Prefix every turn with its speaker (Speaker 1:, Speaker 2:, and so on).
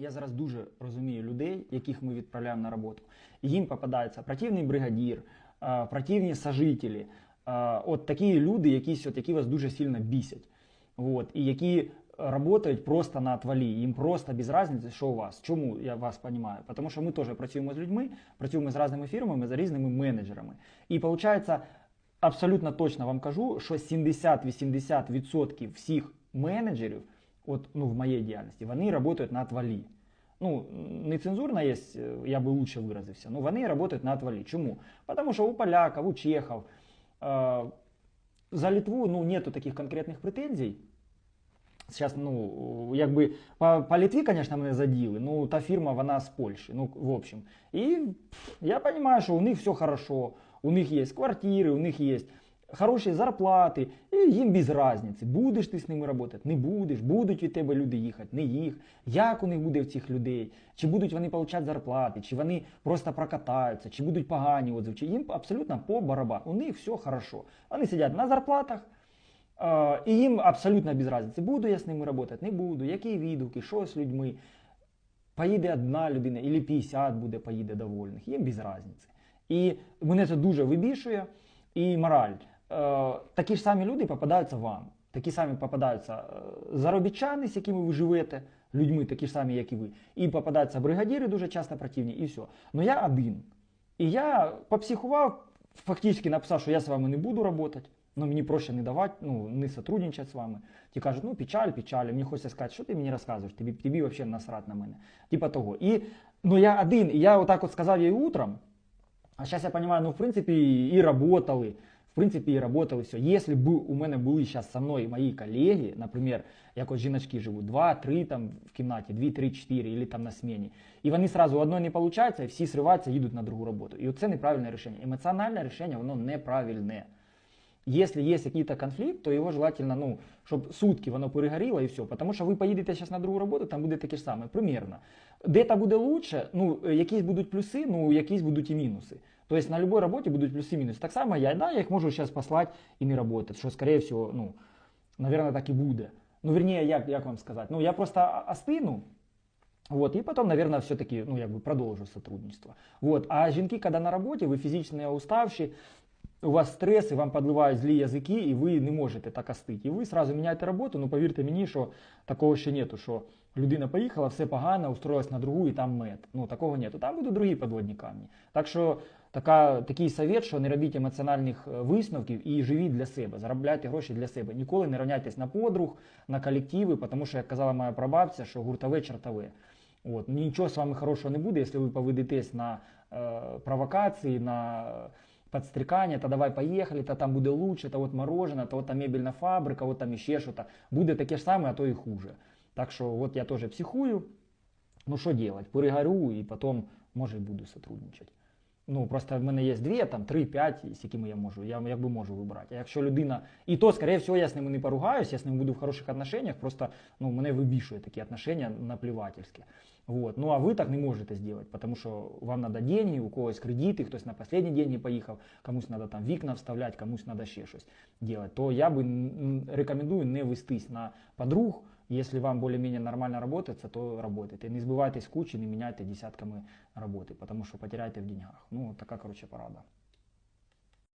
Speaker 1: Я зараз дуже розумію людей, яких ми відправляємо на роботу. Їм попадається противний бригадір, е, противні сожителі, е, от такі люди, якісь, от, які вас дуже сильно бісять. От, і які працюють просто на отвалі, їм просто без різниці, що у вас. Чому я вас розумію? Тому що ми теж працюємо з людьми, працюємо з різними фірмами, з різними менеджерами. І виходить, абсолютно точно вам кажу, що 70-80% всіх менеджерів, от, ну, в моїй діяльності, вони працюють на отвалі. Ну, нецензурно є, я би лучше виразився, ну вони працюють на отвалі. Чому? Тому що у поляків, у чехів, е, за Литву ну, нету таких конкретних претензій. Сейчас, ну, якби по, по Литві, конечно, мене заділи, ну, та фірма, вона з Польщі, ну, в общем. І пф, я розумію, що у них все хорошо, у них є квартири, у них є Хороші зарплати, і їм без різниці, будеш ти з ними працювати, не будеш, будуть від тебе люди їхати, не їх, як у них буде в цих людей, чи будуть вони отримати зарплати, чи вони просто прокатаються, чи будуть погані отзиви, чи їм абсолютно по барабану, у них все хорошо. Вони сидять на зарплатах, Е, І їм абсолютно без разниці, буду я з ними працювати, не буду, які відгуки, що з людьми. Поїде одна людина, або 50 буде, поїде довольних, їм без різниці. І мене це дуже вибішує. І мораль. Е, Такі ж самі люди попадаються вам. Такі самі попадаються е, заробітчани, з якими ви живете, людьми, такі ж самі, як і ви. І попадаються бригадіри дуже часто противні, і все. Ну я один. І я попсихував, фактично написав, що я з вами не буду працювати. Ну, мені проще не давати, ну, не сотрудничати з вами. Ті кажуть, ну печаль, печаль. Мені хочеться сказати, що ти мені розказуєш, тобі, тобі взагалі насрать на мене. Типа того. І ну, я один, і я отак от сказав їй утром, а зараз я розумію, ну, в принципі, і працювали, в принципі, і працювали все. Якщо б у мене були зараз со мною мої колеги, наприклад, як от жіночки живуть, два, три там в кімнаті, дві, три, чотири, або там на смені, і вони сразу у одної не виходить, і всі сриваються, їдуть на другу роботу. І оце неправильне рішення. Емоціональне рішення, воно неправильне. Если есть какие-то конфликт, то его желательно, ну, чтобы сутки воно перегоріло і все. Потому що ви поїдете зараз на другу роботу, там буде таке ж саме, примірно. Де-то буде лучше, ну, якісь будуть плюси, ну, якісь будуть і мінуси. Тобто на любой работе будут плюсы и минусы. Так само я, да, я их можу сейчас послать и не работать, что, скорее всего, ну, наверное, так и будет. Ну, вернее, як, як вам сказать, ну, я просто остыну, Вот, и потом, наверное, все-таки, ну, я бы продолжу сотрудничество. Вот. А жінки, когда на работе, вы физически уставші, у вас стрес, і вам підливають злі язики, і ви не можете так остити. І ви сразу міняєте роботу, ну повірте мені, що такого ще нету, що людина поїхала, все погано, устроилась на другу і там мед. Ну такого нету. Там будуть другі підводні камні. Так що така, такий совет, що не робіть емоціональних е, висновків і живіть для себе, заробляйте гроші для себе. Ніколи не рівняйтесь на подруг, на колективи, тому що, як казала моя прабабця, що гуртове чертове. От. Нічого з вами хорошого не буде, якщо ви поведетесь на е, провокації, на подстрекання, та давай поїхали, та там буде лучше, та от мороженое, та от там мебельна фабрика, от там іще що-то. Буде таке ж саме, а то і хуже. Так що от я теж психую. Ну що делать? Перегорю і потім, може, і буду сотрудничати. Ну, просто в мене є дві, там, три, п'ять, з якими я можу, я якби можу вибрати. А якщо людина. І то, скоріше всього, я з ними не поругаюсь, я з ними буду в хороших отношениях, просто ну, мене вибішує такі отношения наплівательські. Вот. Ну а ви так не можете зробити, тому що вам треба деньги, у когось кредити, хтось на останні деньги поїхав, комусь треба там вікна вставляти, комусь треба ще щось робити. То я би рекомендую не вестись на подруг. Если вам более-менее нормально работается, то работайте. Не сбывайтесь кучи, не меняйте десятками работы, потому что потеряете в деньгах. Ну, такая, короче, порада.